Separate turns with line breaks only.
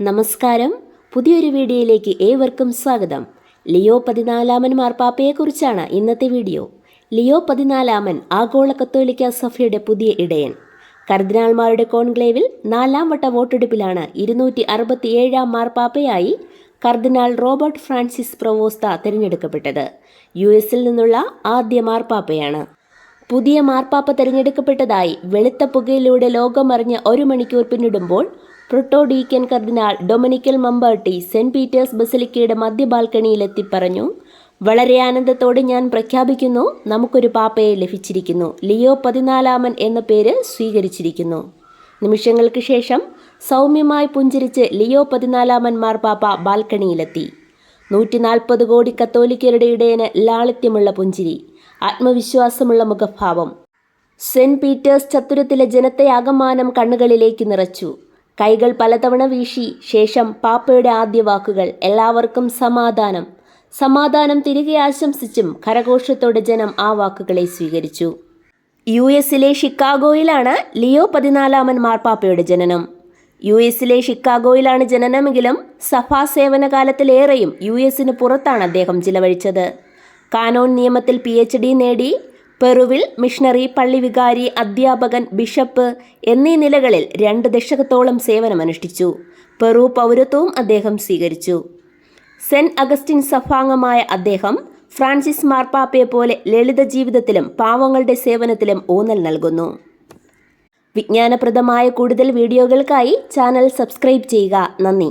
നമസ്കാരം. പുതിയൊരു വീഡിയോയിലേക്ക് ഏവർക്കും സ്വാഗതം. ലിയോ പതിനാലാമൻ മാർപ്പാപ്പയെക്കുറിച്ചാണ് ഇന്നത്തെ വീഡിയോ. ലിയോ പതിനാലാമൻ ആഗോള കത്തോലിക്ക സഭയുടെ പുതിയ ഇടയൻ. കർദിനാൾമാരുടെ കോൺക്ലേവിൽ നാലാം വട്ട വോട്ടെടുപ്പിലാണ് ഇരുന്നൂറ്റി അറുപത്തിയേഴാം മാർപ്പാപ്പയായി കർദിനാൾ റോബർട്ട് ഫ്രാൻസിസ് പ്രവോസ്ത തിരഞ്ഞെടുക്കപ്പെട്ടത്. യു എസിൽ നിന്നുള്ള ആദ്യ മാർപ്പാപ്പയാണ്. പുതിയ മാർപ്പാപ്പ തിരഞ്ഞെടുക്കപ്പെട്ടതായി വെളുത്ത പുകയിലൂടെ ലോകമറിഞ്ഞ് ഒരു മണിക്കൂർ പിന്നിടുമ്പോൾ പ്രൊട്ടോഡീക്കൻ കർദിനാൾ ഡൊമിനിക്കൽ മമ്പാട്ടി സെന്റ് പീറ്റേഴ്സ് ബസലിക്കയുടെ മധ്യ ബാൽക്കണിയിലെത്തി പറഞ്ഞു വളരെ ആനന്ദത്തോടെ ഞാൻ പ്രഖ്യാപിക്കുന്നു നമുക്കൊരു പാപ്പയെ ലഭിച്ചിരിക്കുന്നു. ലിയോ പതിനാലാമൻ എന്ന പേര് സ്വീകരിച്ചിരിക്കുന്നു. നിമിഷങ്ങൾക്ക് ശേഷം സൗമ്യമായി പുഞ്ചിരിച്ച് ലിയോ പതിനാലാമൻ മാർപ്പാപ്പ ബാൽക്കണിയിലെത്തി. നൂറ്റി നാൽപ്പത് കോടി കത്തോലിക്കരുടെ ഇടയന് ലാളിത്യമുള്ള പുഞ്ചിരി ആത്മവിശ്വാസമുള്ള മുഖഭാവം. സെന്റ് പീറ്റേഴ്സ് ചത്തുരത്തിലെ ജനത്തെ അകമാനം കണ്ണുകളിലേക്ക് നിറച്ചു. കൈകൾ പലതവണ വീശി ശേഷം പാപ്പയുടെ ആദ്യ വാക്കുകൾ എല്ലാവർക്കും സമാധാനം. സമാധാനം തിരികെ ആശംസിച്ചും കരഘോഷത്തോടെ ജനം ആ വാക്കുകളെ സ്വീകരിച്ചു. യു എസിലെ ഷിക്കാഗോയിലാണ് ലിയോ പതിനാലാമൻ മാർപ്പാപ്പയുടെ ജനനം. യു എസിലെ ഷിക്കാഗോയിലാണ് ജനനമെങ്കിലും സഭാ സേവന കാലത്തിലേറെയും യു എസിന് പുറത്താണ് അദ്ദേഹം ചിലവഴിച്ചത്. കാനോൺ നിയമത്തിൽ പി എച്ച് ഡി നേടി പെറുവിൽ മിഷണറി പള്ളിവികാരി അധ്യാപകൻ ബിഷപ്പ് എന്നീ നിലകളിൽ രണ്ട് ദശകത്തോളം സേവനമനുഷ്ഠിച്ചു. പെറു പൗരത്വവും അദ്ദേഹം സ്വീകരിച്ചു. സെന്റ് അഗസ്റ്റിൻ സഫാംഗമായ അദ്ദേഹം ഫ്രാൻസിസ് മാർപ്പാപ്പയെ പോലെ ലളിത ജീവിതത്തിലും പാവങ്ങളുടെ സേവനത്തിലും ഊന്നൽ നൽകുന്നു. വിജ്ഞാനപ്രദമായ കൂടുതൽ വീഡിയോകൾക്കായി ചാനൽ സബ്സ്ക്രൈബ് ചെയ്യുക. നന്ദി.